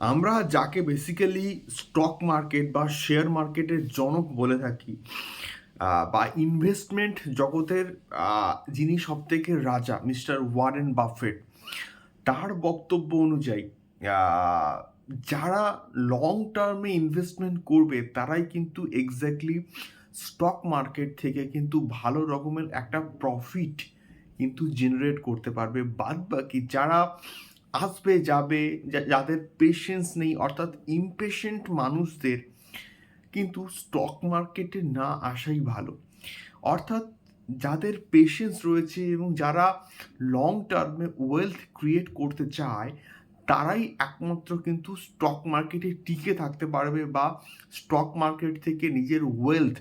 আমরা যাকে basically stock market বা শেয়ার মার্কেটের জনক বলে থাকি বা ইনভেস্টমেন্ট জগতের যিনি সবথেকে রাজা মিস্টার ওয়ারেন বাফেট তার বক্তব্য অনুযায়ী যারা লং টার্মে ইনভেস্টমেন্ট করবে, তারাই কিন্তু এক্স্যাক্টলি স্টক মার্কেট থেকে কিন্তু ভালো রকমের একটা প্রফিট কিন্তু জেনারেট করতে পারবে। বাদ বাকি যারা আসবে, যাবে যাদের পেশেন্স নেই, অর্থাৎ ইমপেশেন্ট মানুষদের কিন্তু স্টক মার্কেটে না আসাই ভালো। অর্থাৎ যাদের পেশেন্স রয়েছে এবং যারা লং টার্মে ওয়েলথ ক্রিয়েট করতে চায়, তারাই একমাত্র কিন্তু স্টক মার্কেটে টিকে থাকতে পারবে বা স্টক মার্কেট থেকে নিজের ওয়েলথ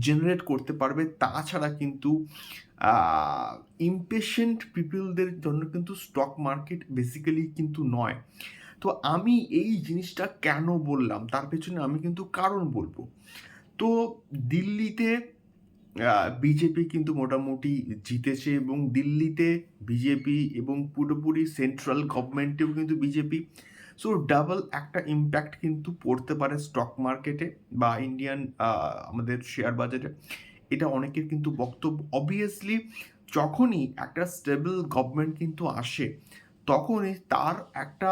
জেনারেট করতে পারবে। তাছাড়া কিন্তু ইমপেশেন্ট পিপলদের জন্য কিন্তু স্টক মার্কেট বেসিক্যালি কিন্তু নয়। তো আমি এই জিনিসটা কেন বললাম? তার পেছনে আমি কিন্তু কারণ বলব। তো দিল্লিতে বিজেপি কিন্তু মোটামুটি জিতেছে এবং দিল্লিতে বিজেপি এবং পুরোপুরি সেন্ট্রাল গভর্নমেন্টেও কিন্তু বিজেপি সো ডাবল একটা ইম্প্যাক্ট কিন্তু পড়তে পারে স্টক মার্কেটে বা ইন্ডিয়ান আমাদের শেয়ার বাজারে। এটা অনেকের কিন্তু বক্তব্য। অবভিয়াসলি যখনই একটা স্টেবল গভর্নমেন্ট কিন্তু আসে, তখনই তার একটা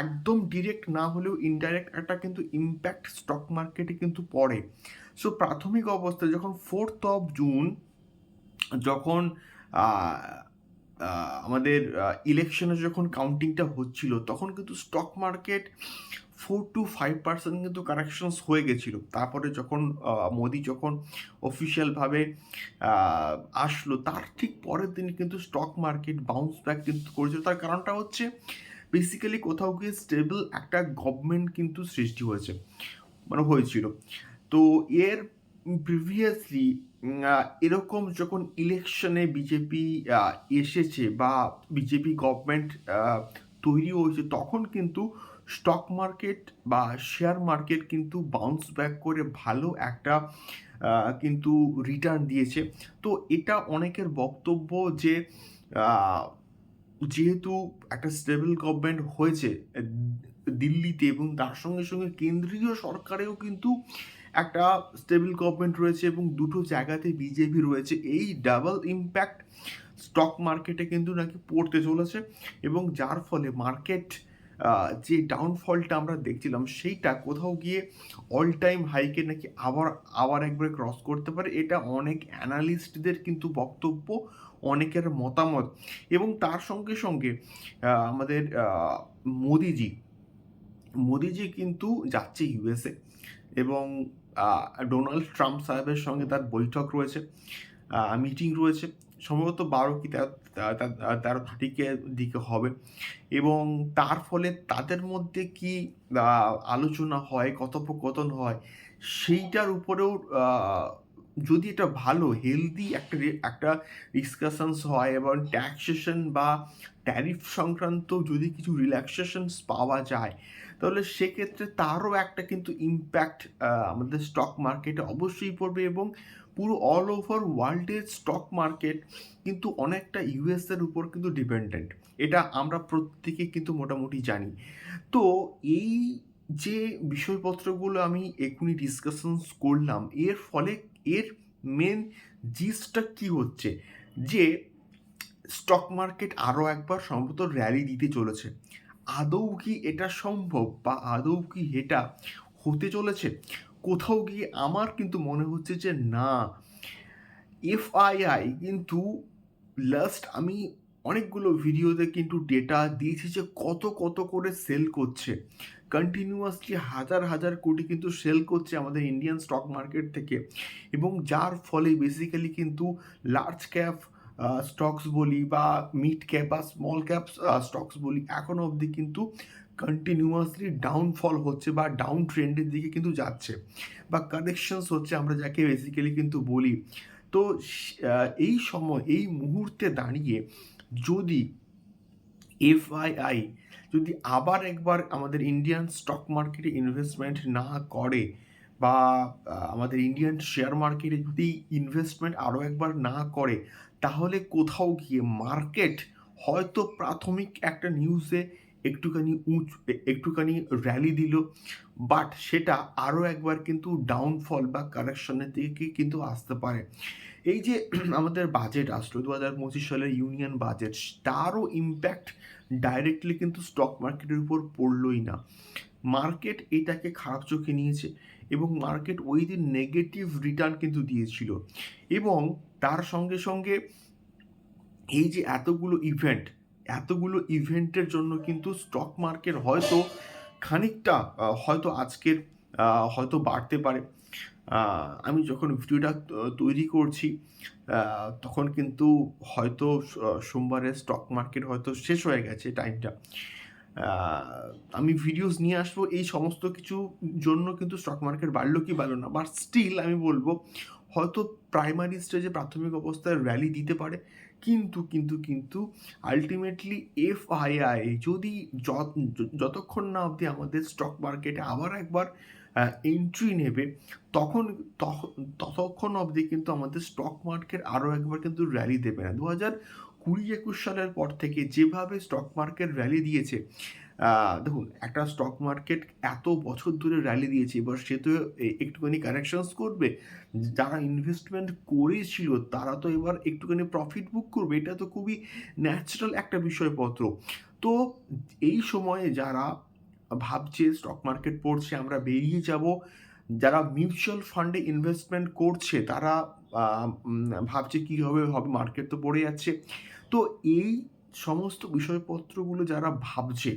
একদম ডিরেক্ট না হলেও ইনডাইরেক্ট একটা কিন্তু ইম্প্যাক্ট স্টক মার্কেটে কিন্তু পড়ে। সো প্রাথমিক অবস্থায় যখন ফোর্থ অফ জুন যখন আমাদের ইলেকশনে যখন কাউন্টিংটা হচ্ছিল, তখন কিন্তু stock market four to five percent কিন্তু কারেকশনস হয়ে গেছিল। তারপরে যখন মোদি যখন অফিসিয়ালভাবে আসলো, তার ঠিক পরের দিন কিন্তু স্টক মার্কেট বাউন্স ব্যাক কিন্তু করেছিল। তার কারণটা হচ্ছে বেসিক্যালি কোথাও গিয়ে স্টেবল একটা গভর্নমেন্ট কিন্তু সৃষ্টি হয়েছে মানে হয়েছিল। তো এর প্রিভিয়াসলি এরকম যখন ইলেকশনে বিজেপি এসেছে বা বিজেপি গভর্নমেন্ট তৈরি হয়েছে, তখন কিন্তু স্টক মার্কেট বা শেয়ার মার্কেট কিন্তু বাউন্স ব্যাক করে ভালো একটা কিন্তু রিটার্ন দিয়েছে। তো এটা অনেকের বক্তব্য যে যেহেতু একটা স্টেবল গভর্নমেন্ট হয়েছে, দিল্লিতে এবং তার সঙ্গে সঙ্গে কেন্দ্রীয় সরকারেও কিন্তু একটা স্টেবল গভর্নমেন্ট রয়েছে এবং দুটো জায়গাতে বিজেপি রয়েছে। এই ডাবল ইম্প্যাক্ট স্টক মার্কেটে কিন্তু নাকি পড়তে চলেছে এবং যার ফলে মার্কেট যে ডাউনফলটা আমরা দেখছিলাম সেইটা কোথাও গিয়ে অল টাইম হাইকে নাকি আবার আবার একবার ক্রস করতে পারে। এটা অনেক অ্যানালিস্টদের কিন্তু বক্তব্য, অনেকের মতামত এবং তার সঙ্গে সঙ্গে আমাদের মোদিজি মোদিজি কিন্তু যাচ্ছে ইউএসএ এবং ডোনাল্ড ট্রাম্প সাহেবের সঙ্গে তার বৈঠক রয়েছে মিটিং রয়েছে, সম্ভবত বারো কি তেরো তারিখের দিকে হবে এবং তার ফলে তাদের মধ্যে কি আলোচনা হয়, কথোপকথন হয়, সেইটার উপরেও যদি এটা ভালো হেলদি একটা একটা ডিসকাশনস হয় এবং ট্যাক্সেশন বা ট্যারিফ সংক্রান্ত যদি কিছু রিল্যাক্সেশনস পাওয়া যায়, তাহলে সেক্ষেত্রে তারও একটা কিন্তু ইম্প্যাক্ট আমাদের স্টক মার্কেটে অবশ্যই পড়বে এবং পুরো অল ওভার ওয়ার্ল্ডের স্টক মার্কেট কিন্তু অনেকটা ইউএসের উপর কিন্তু ডিপেন্ডেন্ট এটা আমরা প্রত্যেকে কিন্তু মোটামুটি জানি। তো এই যে বিষয়পত্রগুলো আমি এখনই ডিসকাশনস করলাম, এর ফলে এর মেন জিসটা কি হচ্ছে? যে স্টক মার্কেট আরও একবার সম্ভবত র্যালি দিতে চলেছে। আদৌ কি এটা সম্ভব বা আদৌ কি এটা হতে চলেছে? কোথাও গিয়ে আমার কিন্তু মনে হচ্ছে যে না। এফআইআই কিন্তু লাস্ট আমি অনেকগুলো ভিডিওতে কিন্তু ডেটা দিয়েছি যে কত কত করে সেল করছে। কন্টিনিউয়াসলি হাজার হাজার কোটি কিন্তু সেল করছে আমাদের ইন্ডিয়ান স্টক মার্কেট থেকে। এবং যার ফলে বেসিক্যালি কিন্তু লার্জ ক্যাপ স্টকস বলি বা মিড ক্যাপ বা স্মল ক্যাপ স্টকস বলি এখনও অবধি কিন্তু কন্টিনিউয়াসলি ডাউনফল হচ্ছে বা ডাউন ট্রেন্ডের দিকে কিন্তু যাচ্ছে বা কারেকশনস হচ্ছে আমরা যাকে বেসিক্যালি কিন্তু বলি। তো এই সময়, এই মুহূর্তে দাঁড়িয়ে যদি এফআইআই যদি আবার একবার আমাদের ইন্ডিয়ান স্টক মার্কেটে ইনভেস্টমেন্ট না করে বা আমাদের ইন্ডিয়ান শেয়ার মার্কেটে যদি ইনভেস্টমেন্ট আরও একবার না করে, তাহলে কোথাও গিয়ে মার্কেট হয়তো প্রাথমিক একটা নিউজে একটুখানি উঁচ, একটুখানি র্যালি দিল। বাট সেটা আরও একবার কিন্তু ডাউনফল বা কারেকশনের দিকে কিন্তু আসতে পারে। এই যে আমাদের বাজেট আসলো দু হাজার পঁচিশ সালের ইউনিয়ন বাজেট তারও ইম্প্যাক্ট ডাইরেক্টলি কিন্তু স্টক মার্কেটের উপর পড়লই না। মার্কেট এটাকে খারাপ চোখে নিয়েছে এবং মার্কেট ওই দিন নেগেটিভ রিটার্ন কিন্তু দিয়েছিল। এবং তার সঙ্গে সঙ্গে এই যে এতগুলো ইভেন্ট এতগুলো ইভেন্টের জন্য কিন্তু স্টক মার্কেট হয়তো খানিকটা হয়তো আজকের হয়তো বাড়তে পারে। আমি যখন ভিডিওটা তৈরি করছি তখন কিন্তু হয়তো সোমবারে স্টক মার্কেট হয়তো শেষ হয়ে গেছে টাইমটা আমি ভিডিওস নিয়ে আসব, এই সমস্ত কিছু জন্য কিন্তু স্টক মার্কেট বাড়লো কি বাড়লো না বাট স্টিল আমি বলব, হয়তো প্রাইমারি স্টেজে প্রাথমিক অবস্থায় র্যালি দিতে পারে, কিন্তু কিন্তু কিন্তু আলটিমেটলি এফ আই যদি যত- যতক্ষণ না অবধি আমাদের স্টক মার্কেটে আবার একবার এন্ট্রি নেবে, তখন তখ- ততক্ষণ অবধি কিন্তু আমাদের স্টক মার্কেট আরও একবার কিন্তু র্যালি দেবে না। দু হাজার কুড়ি একুশ সালের পর থেকে যেভাবে স্টক মার্কেট র্যালি দিয়েছে দেখুন, একটা স্টক মার্কেট এত বছর ধরে র্যালি দিয়েছে, এবার সে তো একটুখানি কারেকশনস করবে, যারা ইনভেস্টমেন্ট করেছিল তারা তো এবার একটুখানি প্রফিট বুক করবে, এটা তো খুবই ন্যাচারাল একটা বিষয়পত্র। তো এই সময়ে যারা ভাবছে স্টক মার্কেট পড়ছে, আমরা বেরিয়ে যাব। যারা মিউচুয়াল ফান্ডে ইনভেস্টমেন্ট করছে, তারা ভাবছে কী হবে হবে মার্কেট তো পড়ে যাচ্ছে। তো এই সমস্ত বিষয়পত্রগুলো যারা ভাবছে,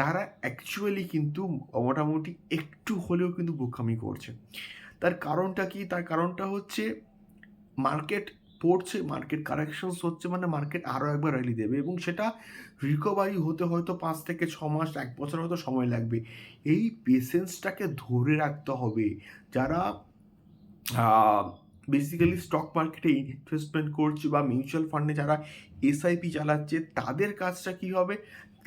তারা অ্যাকচুয়ালি কিন্তু মোটামুটি একটু হলেও কিন্তু বোকামি করছে। তার কারণটা কি? তার কারণটা হচ্ছে মার্কেট পড়ছে মার্কেট কারেকশনস হচ্ছে মানে মার্কেট আরও একবার র্যালি দেবে এবং সেটা রিকভারি হতে হয়তো পাঁচ থেকে ছ মাস, এক বছর হয়তো সময় লাগবে। এই পেশেন্সটাকে ধরে রাখতে হবে। যারা বেসিক্যালি স্টক মার্কেটে ইনভেস্টমেন্ট করছে বা মিউচুয়াল ফান্ডে যারা এসআইপি চালাচ্ছে, তাদের কাজটা কি হবে?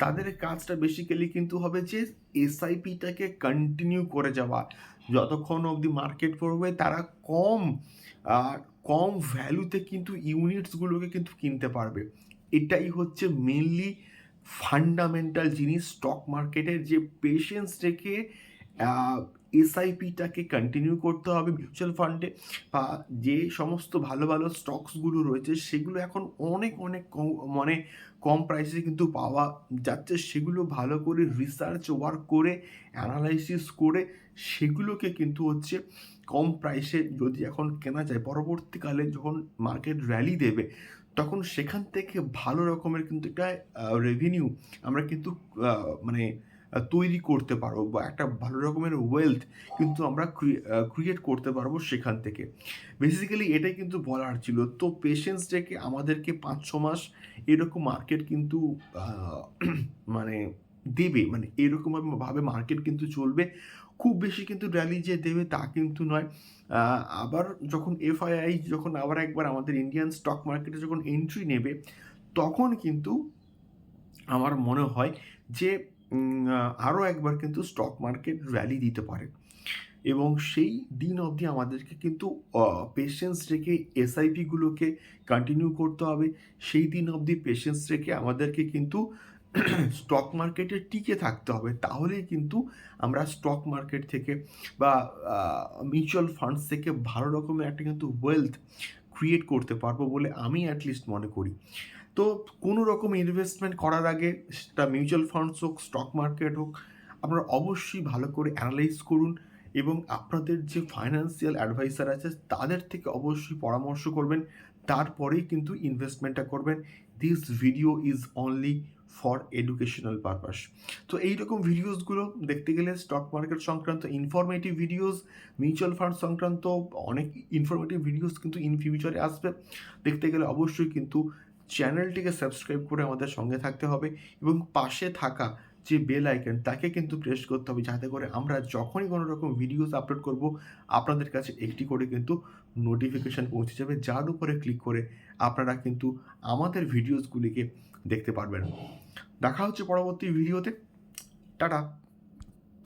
তাদের কাজটা বেসিক্যালি কিন্তু হবে যে এসআইপিটাকে কন্টিনিউ করে যাওয়া। যতক্ষণ অবধি মার্কেট পড়বে, তারা কম কম ভ্যালুতে কিন্তু ইউনিটসগুলোকে কিন্তু কিনতে পারবে। এটাই হচ্ছে মেনলি ফান্ডামেন্টাল জিনিস স্টক মার্কেটের যে পেশেন্স রেখে এসআইপিটাকে কন্টিনিউ করতে হবে মিউচুয়াল ফান্ডে বা যে সমস্ত ভালো ভালো স্টকসগুলো রয়েছে সেগুলো এখন অনেক অনেক কম মানে কম প্রাইসে কিন্তু পাওয়া যাচ্ছে। সেগুলো ভালো করে রিসার্চ ওয়ার্ক করে অ্যানালাইসিস করে সেগুলোকে কিন্তু হচ্ছে কম প্রাইসে যদি এখন কেনা যায়, পরবর্তীকালে যখন মার্কেট র্যালি দেবে, তখন সেখান থেকে ভালো রকমের কিন্তু একটা রেভিনিউ আমরা কিন্তু মানে তৈরি করতে পারব বা একটা ভালো রকমের ওয়েলথ কিন্তু আমরা ক্রিয়েট করতে পারব সেখান থেকে। বেসিক্যালি এটাই কিন্তু বলার ছিল। তো পেশেন্স রেখে আমাদেরকে পাঁচ, ছ মাস এরকম মার্কেট কিন্তু মানে দেবে মানে এরকম ভাবে মার্কেট কিন্তু চলবে। খুব বেশি কিন্তু র্যালি যে দেবে তা কিন্তু নয়। আবার যখন এফআইআই যখন আবার একবার আমাদের ইন্ডিয়ান স্টক মার্কেটে যখন এন্ট্রি নেবে, তখন কিন্তু আমার মনে হয় যে আরও একবার কিন্তু স্টক মার্কেট র্যালি দিতে পারে। এবং সেই দিন অবধি আমাদেরকে কিন্তু পেশেন্স রেখে এসআইপিগুলোকে কন্টিনিউ করতে হবে। সেই দিন অবধি পেশেন্স রেখে আমাদেরকে কিন্তু স্টক মার্কেটে টিকে থাকতে হবে। তাহলেই কিন্তু আমরা স্টক মার্কেট থেকে বা মিউচুয়াল ফান্ডস থেকে ভালো রকমের একটা কিন্তু ওয়েলথ ক্রিয়েট করতে পারব বলে আমি অ্যাটলিস্ট মনে করি। তো কোনো রকম ইনভেস্টমেন্ট করার আগে সেটা মিউচুয়াল ফান্ডস হোক স্টক মার্কেট হোক, আপনারা অবশ্যই ভালো করে অ্যানালাইজ করুন এবং আপনাদের যে ফাইন্যান্সিয়াল অ্যাডভাইসার আছে তাদের থেকে অবশ্যই পরামর্শ করবেন। তারপরেই কিন্তু ইনভেস্টমেন্টটা করবেন। This video is only for educational purpose তো এইরকম ভিডিওসগুলো দেখতে গেলে স্টক মার্কেট সংক্রান্ত ইনফরমেটিভ ভিডিওস মিউচুয়াল ফান্ড সংক্রান্ত অনেক ইনফরমেটিভ ভিডিওস কিন্তু ইন ফিউচারে আসবে। দেখতে গেলে অবশ্যই কিন্তু চ্যানেলটিকে সাবস্ক্রাইব করে আমাদের সঙ্গে থাকতে হবে এবং পাশে থাকা যে বেল আইকন তাকে কিন্তু প্রেস করতে হবে। যাতে করে আমরা যখনই কোনো রকম ভিডিওস আপলোড করব, আপনাদের কাছে একটি করে কিন্তু নোটিফিকেশান পৌঁছে যাবে। যার উপরে ক্লিক করে আপনারা কিন্তু আমাদের ভিডিওসগুলিকে দেখতে পারবেন। দেখা হচ্ছে পরবর্তী ভিডিওতে টাটা!